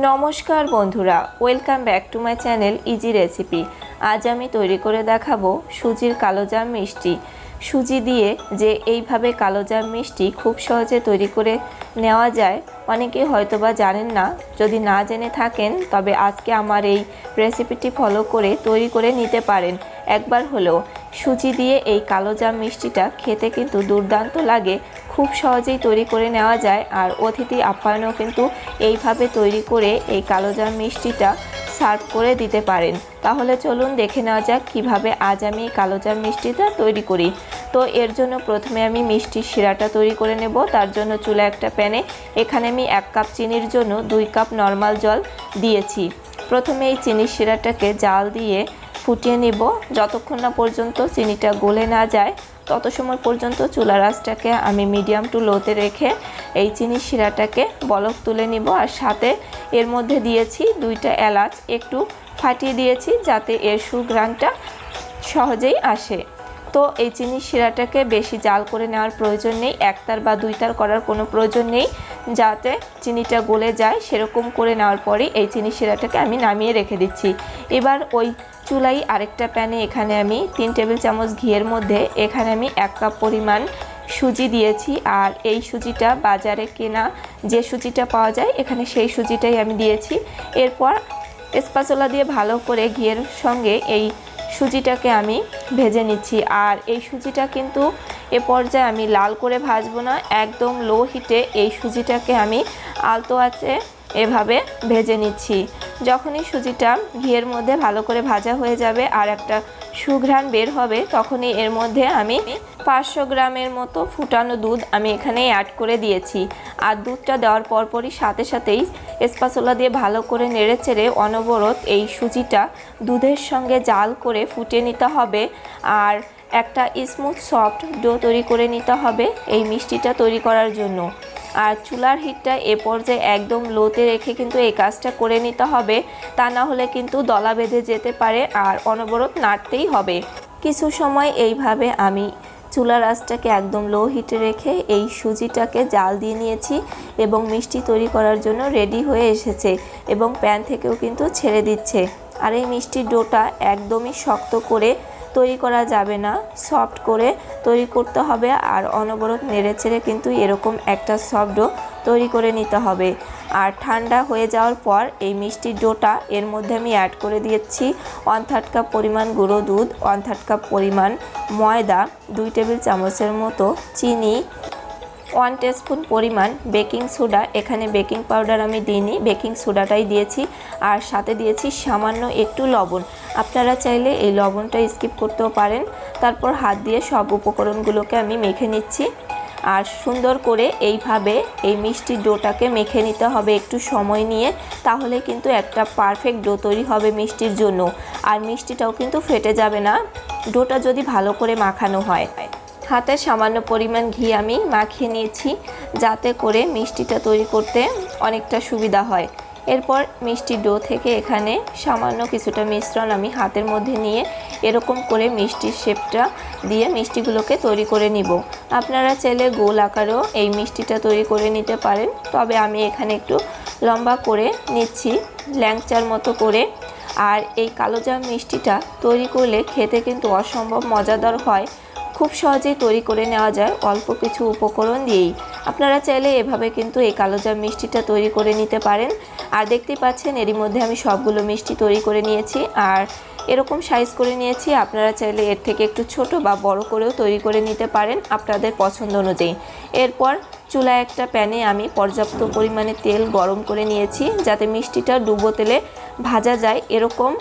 নমস্কার বন্ধুরা, welcome back to my channel easy recipe. আজ আমি তৈরি করে দেখাবো সুজির কালোজাম মিষ্টি। সুজি দিয়ে যে এইভাবে কালোজাম মিষ্টি খুব সহজে তৈরি করে নেওয়া যায়, অনেকে হয়তোবা জানেন না। যদি না জেনে থাকেন, তবে আজকে আমার এই রেসিপিটি ফলো করে তৈরি করে নিতে পারেন। একবার হলেও সুজি দিয়ে এই কালোজাম মিষ্টিটা খেতে কিন্তু দুর্দান্ত লাগে। খুব সহজেই তৈরি করে নেওয়া যায়। আর অতিথি আপ্যায়নও কিন্তু এইভাবে তৈরি করে এই কালোজাম মিষ্টিটা সার্ভ করে দিতে পারেন। তাহলে চলুন দেখে নেওয়া যাক কীভাবে আজ আমি কালোজাম মিষ্টিটা তৈরি করি। তো এর জন্য প্রথমে আমি মিষ্টির শিরাটা তৈরি করে নেব। তার জন্য চুলা একটা প্যানে এখানে আমি এক কাপ চিনির জন্য দুই কাপ নর্মাল জল দিয়েছি। প্রথমে এই চিনির শিরাটাকে জাল দিয়ে ফুটিয়ে নিব। যতক্ষণ না পর্যন্ত চিনিটা গলে না যায় তত সময় পর্যন্ত চুলা রাসটাকে আমি মিডিয়াম টু লোতে রেখে এই চিনির শিরাটাকে বলক তুলে নিব আর সাথে এর মধ্যে দিয়েছি দুইটা এলাচ, একটু ফাটিয়ে দিয়েছি যাতে এর সুগ্রানটা সহজেই আসে। তো এই চিনির শিরাটাকে বেশি জাল করে নেওয়ার প্রয়োজন নেই। একতার বা দুইতার করার কোনো প্রয়োজন নেই। যাতে চিনিটা গলে যায়, সেরকম করে নেওয়ার পরেই এই চিনির শিরাটাকে আমি নামিয়ে রেখে দিচ্ছি। এবার ওই চুলাই আরেকটা প্যানে এখানে আমি তিন টেবিল চামচ ঘিয়ের মধ্যে এখানে আমি এক কাপ পরিমাণ সুজি দিয়েছি। আর এই সুজিটা বাজারে কেনা যে সুজিটা পাওয়া যায়, এখানে সেই সুজিটাই আমি দিয়েছি। এরপর স্পাচলা দিয়ে ভালো করে ঘিয়ের সঙ্গে এই সুজিটাকে আমি ভেজে নিচ্ছি। আর এই সুজিটা কিন্তু এ পর্যায়ে আমি লাল করে ভাজবো না, একদম লো হিটে এই সুজিটাকে আমি আলতো আছে এভাবে ভেজে নিচ্ছি। যখনই সুজিটা ঘিয়ের মধ্যে ভালো করে ভাজা হয়ে যাবে আর একটা সুঘ্রাণ বের হবে, তখনই এর মধ্যে আমি পাঁচশো গ্রামের মতো ফুটানো দুধ আমি এখানে অ্যাড করে দিয়েছি। আর দুধটা দেওয়ার পরপরই সাথে সাথেই স্পাচলা দিয়ে ভালো করে নেড়ে চেড়ে অনবরত এই সুজিটা দুধের সঙ্গে জাল করে ফুটে নিতে হবে আর একটা স্মুথ সফট ডো তৈরি করে নিতে হবে এই মিষ্টিটা তৈরি করার জন্য। আর চুলার হিটটা এ পর্যায়ে একদম লোতে রেখে কিন্তু এই কাজটা করে নিতে হবে। তা না হলে কিন্তু দলা বেঁধে যেতে পারে আর অনবরত নাড়তেই হবে। কিছু সময় এইভাবে আমি চুলার আঁচটাকে একদম লো হিটে রেখে এই সুজিটাকে জাল দিয়ে নিয়েছি এবং মিষ্টি তৈরি করার জন্য রেডি হয়ে এসেছে এবং প্যান থেকেও কিন্তু ছেড়ে দিচ্ছে। আর এই মিষ্টির ডোটা একদমই শক্ত করে তৈরি করা যাবে না। সফট করে তৈরি করতে হবে আর অনবরত নেড়ে ছেড়ে কিন্তু এরকম একটা সফট ডো তৈরি করে নিতে হবে। আর ঠান্ডা হয়ে যাওয়ার পর এই মিষ্টির ডোটা এর মধ্যে আমি অ্যাড করে দিয়েছি ওয়ান থার্ড কাপ পরিমাণ গুঁড়ো দুধ ওয়ান থার্ড কাপ পরিমাণ ময়দা, দুই টেবিল চামচের মতো চিনি ওয়ান টেস্পুন পরিমাণ বেকিং সোডা। এখানে বেকিং পাউডার আমি দিইনি, বেকিং সোডাটাই দিয়েছি। আর সাথে দিয়েছি সামান্য একটু লবণ। আপনারা চাইলে এই লবণটা স্কিপ করতেও পারেন। তারপর হাত দিয়ে সব উপকরণগুলোকে আমি মেখে নিচ্ছি। আর সুন্দর করে এইভাবে এই মিষ্টি ডোটাকে মেখে নিতে হবে একটু সময় নিয়ে। তাহলে কিন্তু একটা পারফেক্ট ডো তৈরি হবে মিষ্টির জন্য। আর মিষ্টিটাও কিন্তু ফেটে যাবে না। ডোটা যদি ভালো করে মাখানো হয়। হাতে সামান্য পরিমাণ ঘি আমি মাখিয়ে নিয়েছি, যাতে করে মিষ্টিটা তৈরি করতে অনেকটা সুবিধা হয়। এরপর মিষ্টি ডো থেকে এখানে সামান্য কিছুটা মিশ্রণ আমি হাতের মধ্যে নিয়ে এরকম করে মিষ্টির শেপটা দিয়ে মিষ্টিগুলোকে তৈরি করে নিব। আপনারা চাইলে গোল আকারেও এই মিষ্টিটা তৈরি করে নিতে পারেন, তবে আমি এখানে একটু লম্বা করে নিচ্ছি, ল্যাংচার মতো করে। আর এই কালোজাম মিষ্টিটা তৈরি করলে খেতে কিন্তু অসম্ভব মজাদার হয়। খুব সহজেই তৈরি করে নেওয়া যায় অল্প কিছু উপকরণ দিয়েই। আপনারা চাইলে এভাবে কিন্তু এই কালোজাম মিষ্টিটা তৈরি করে নিতে পারেন। আর দেখতে পাচ্ছেন এরই মধ্যে আমি সবগুলো মিষ্টি তৈরি করে নিয়েছি। আর এরকম সাইজ করে নিয়েছি, আপনারা চাইলে এর থেকে একটু ছোট বা বড় করেও তৈরি করে নিতে পারেন আপনাদের পছন্দ অনুযায়ী। এরপর চুলায় একটা প্যানে আমি পর্যাপ্ত পরিমাণে তেল গরম করে নিয়েছি, যাতে মিষ্টিটা ডুবো তেলে ভাজা যায়। এরকম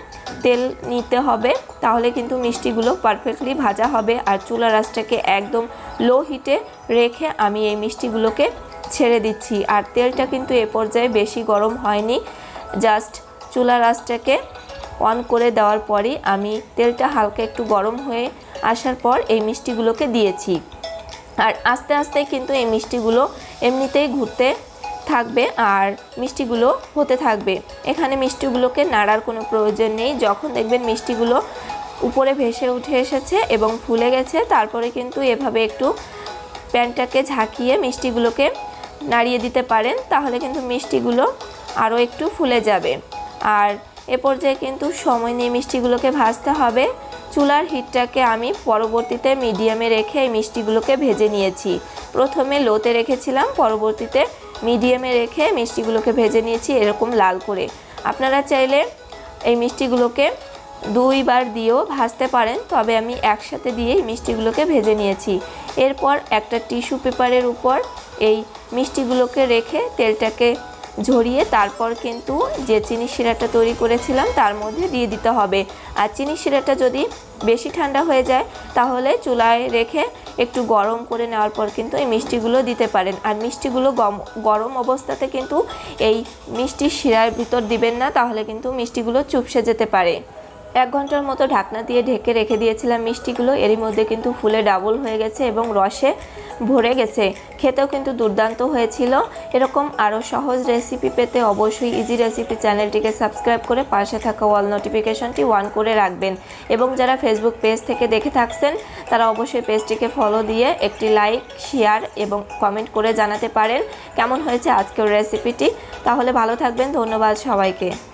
তেল নিতে হবে, তাহলে কিন্তু মিষ্টিগুলো পারফেক্টলি ভাজা হবে। আর চুলা রাসটাকে একদম লো হিটে রেখে আমি এই মিষ্টিগুলোকে ছেড়ে দিচ্ছি। আর তেলটা কিন্তু এ পর্যায়ে বেশি গরম হয়নি জাস্ট চুলা রাসটাকে অন করে দেওয়ার পরই আমি তেলটা হালকা একটু গরম হয়ে আসার পর এই মিষ্টিগুলোকে দিয়েছি। আর আস্তে আস্তে কিন্তু এই মিষ্টিগুলো এমনিতেই ঘুরতে থাকবে আর মিষ্টিগুলো হতে থাকবে। এখানে মিষ্টিগুলোকে নাড়ার কোনো প্রয়োজন নেই। যখন দেখবেন মিষ্টিগুলো উপরে ভেসে উঠে এসেছে এবং ফুলে গেছে, তারপরে কিন্তু এভাবে একটু প্যানটাকে ঝাঁকিয়ে মিষ্টিগুলোকে নাড়িয়ে দিতে পারেন, তাহলে কিন্তু মিষ্টিগুলো আরও একটু ফুলে যাবে। আর এ পর্যায়ে কিন্তু সময় নিয়ে মিষ্টিগুলোকে ভাজতে হবে। চুলার হিটটাকে আমি পরবর্তীতে মিডিয়ামে রেখে এই মিষ্টিগুলোকে ভেজে নিয়েছি। প্রথমে লোতে রেখেছিলাম, পরবর্তীতে মিডিয়ামে রেখে মিষ্টিগুলোকে ভেজে নিয়েছি এরকম লাল করে। আপনারা চাইলে এই মিষ্টিগুলোকে দুইবার দিয়েও ভাজতে পারেন, তবে আমি একসাথে দিয়েই মিষ্টিগুলোকে ভেজে নিয়েছি। এরপর একটা টিস্যু পেপারের উপর এই মিষ্টিগুলোকে রেখে তেলটাকে ঝরিয়ে তারপর কিন্তু যে চিনি শিরাটা তৈরি করেছিলাম তার মধ্যে দিয়ে দিতে হবে। আর চিনি শিরাটা যদি বেশি ঠান্ডা হয়ে যায়, তাহলে চুলায় রেখে একটু গরম করে নেওয়ার পর কিন্তু এই মিষ্টিগুলো দিতে পারেন। আর মিষ্টিগুলো গরম অবস্থাতে কিন্তু এই মিষ্টি শিরার ভিতর দিবেন না, তাহলে কিন্তু মিষ্টিগুলো চুপসে যেতে পারে। এক ঘণ্টার মতো ঢাকনা দিয়ে ঢেকে রেখে দিয়েছিলাম মিষ্টিগুলো। এরই মধ্যে কিন্তু ফুলে ডাবল হয়ে গেছে এবং রসে ভরে গেছে। খেতেও কিন্তু দুর্দান্ত হয়েছিল। এরকম আরও সহজ রেসিপি পেতে অবশ্যই ইজি রেসিপি চ্যানেলটিকে সাবস্ক্রাইব করে পাশে থাকা অল নোটিফিকেশনটি অন করে রাখবেন। এবং যারা ফেসবুক পেজ থেকে দেখে থাকছেন, তারা অবশ্যই পেজটিকে ফলো দিয়ে একটি লাইক শেয়ার এবং কমেন্ট করে জানাতে পারেন। কেমন হয়েছে আজকের রেসিপিটি তাহলে ভালো থাকবেন। ধন্যবাদ সবাইকে।